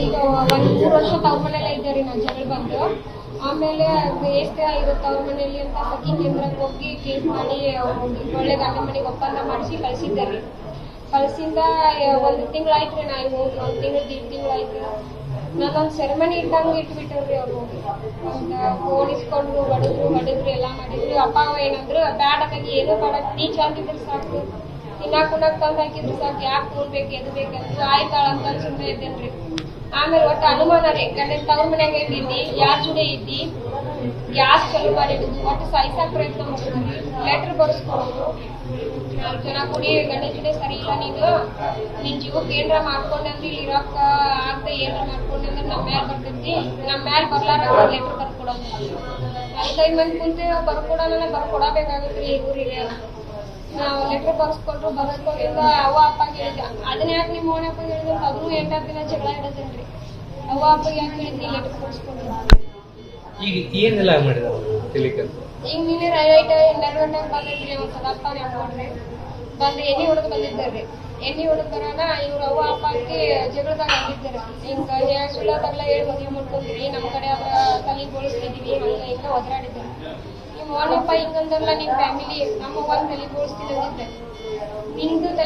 ಈಗ ಒಂದ್ ಮೂರು ವರ್ಷ ತವ್ರ ಮನೆಯಲ್ಲೇ ಇದ್ದೆ ರೀ ನಾನು ಜಗಳ ಬಂದು. ಆಮೇಲೆ ಎಷ್ಟೇ ಇರುತ್ತೆ ಅವ್ರ ಮನೆಯಲ್ಲಿ ಅಂತ ಸಖಿ ಕೇಂದ್ರಕ್ಕೆ ಹೋಗಿ ಕೇಸ್ ಮಾಡಿ ಒಳ್ಳೆ ಗಂಡ ಮನೆಗೆ ಒಪ್ಪಂದ ಮಾಡಿಸಿ ಕಳಿಸಿದ್ದಾರೆ. ಕಳಿಸಿಂದ ಒಂದು ತಿಂಗಳಾಯ್ತು ನಾ ಒಂದು ತಿಂಗಳು, ದೀಡ್ ತಿಂಗಳಾಯ್ತು ನಾನೊಂದು ಸೆರೆಮನಿ ಇದ್ದಂಗೆ ಇಟ್ಬಿಟ್ಟವ್ರಿ ಅವ್ರು. ಫೋನ್ ಬಡಿದ್ರು ಹೊಡೆದ್ರು ಎಲ್ಲ ಮಾಡಿದ್ರು. ಅಪ್ಪ ಅವ ಏನಂದ್ರು, ಬ್ಯಾಡ ಅದಾಗಿ ಏನು ಬೇಡ ನೀ ಇದ್ರೆ ಸಾಕು. ತಿನ್ನಾಕ್ ಉಣ್ಣಾಕ್ ತಂದು ಹಾಕಿದ್ರು ಸಾಕು. ಯಾಕೆ ಫೋನ್ ಬೇಕು ಎದು ಆಯ್ತಾಳ ಅಂತ ಸುಮ್ಮನೆ ಇದ್ದೇನ್ರಿ. ಆಮೇಲೆ ಒಟ್ಟು ಅನುಮಾನ ರೀ ಗಂಡನ ತವ್ರ ಮನ್ಯಾಗ ಯಾರು ಯಾರ್ ಜುಡೆ ಇದ್ದಿ ಗ್ಯಾಸ್ ಚಲೋ ಮಾಡಿದ್ದು. ಒಟ್ಟು ಸಾಯ್ಸಾಕ್ ಪ್ರಯತ್ನ ಮಾಡಿದ್ರಿ ಲೆಟರ್ ಬರ್ಸ್ಕೊಡೋದು ನಾಲ್ಕು ಜನ ಕೂಡಿ ಜೊತೆ ಸರಿ ಇಲ್ಲ ನೀನು? ನಿನ್ ಜೀವಕ್ಕೆ ಏನ್ರ ಮಾಡ್ಕೊಂಡಂದ್ರೆ ಇಲ್ಲಿ ಇರಾಕ ಆಗ್ದೆ ಏನ್ರ ಮಾಡ್ಕೊಂಡಂದ್ರೆ ನಮ್ಮ ಮ್ಯಾಲ್ ಬರ್ತೈತಿ. ನಮ್ಮ ಮ್ಯಾಲ್ ಬರ್ಲಾರ ಲೆಟರ್ ಬರ್ಕೊಡೋದು. ನಾಲ್ಕೈದು ಮಂದಿ ಕುಂತು ಬರ್ಕೊಡೋಣ ಬರ್ಕೊಡಬೇಕಾಗತ್ರಿ ಊರಿಗೆ. ನಾವು ಲೆಟರ್ ಬರ್ಸ್ಕೊಂಡ್ರು ಬರ್ಸ್ಕೊಂಡಿಂದ ಅವ ಅಪ್ಪ ಹೇಳಿದ ಅದನ್ನ ಯಾಕೆ ನಿಮ್ಮ ಓಣಪ್ಪ ಹೇಳಿದ್ರು ಅದನ್ನು ಎಂಟಾರು ದಿನ ಜಗಳ ಇಡೋದಿಲ್ರಿ ಅವ ಅಪ್ಪ ಯಾಕೆ ಹೇಳಿದ್ನಿ ಲೆಟರ್ ಬರ್ಸ್ಕೊಂಡ್ರು? ಈಗ ಏನೆಲ್ಲ ಮಾಡಿದ ತಿಳಿಕಂತ ಈಗ ನೀನೆ ರೈಟ್ ಹನ್ನೆರಡು ಗಂಟೆಗೆ ಬಂದಿದ್ರಿ, ಒಂದ್ ಸದಪ್ಪ ನೆನ್ಕೊಂಡ್ರಿ ಬಂದು ಎಣ್ಣೆ ಹೊಡೆದು ಬಂದಿದ್ದಾರ್ರಿ ಎಣ್ಣಿ ಹೊಡೆದು ಬರೋಣ, ಇವ್ರ ಅವ್ವ ಅಪ್ಪಕ್ಕೆ ಜಗಳದಾಗ ಆಗಿದ್ದಾರೆ ಹಿಂಗ ಸುಳ್ಳ ತಗ್ಲ ಹೇಳಿ ಮದುವೆ ಮಾಡ್ಕೊಂಡ್ರಿ ನಮ್ಮ ಕಡೆ ಅವ್ರ ತಲೆ ಬೋಳಿಸ್ತಿದೀವಿ, ಹಂಗ ಹಿಂಗ ಒದರಾಡಿದ್ದಾರೆ ನಿಮ್ಮ ಓಣಪ್ಪ ಹಿಂಗಂದ್ರಲ್ಲ ನಿಮ್ ಫ್ಯಾಮಿಲಿ ನಮ್ಮ ಒಂದ್ ತಲೆ ಬೋಳಿಸ್ತಿದ್ದೆ ನಿಂದು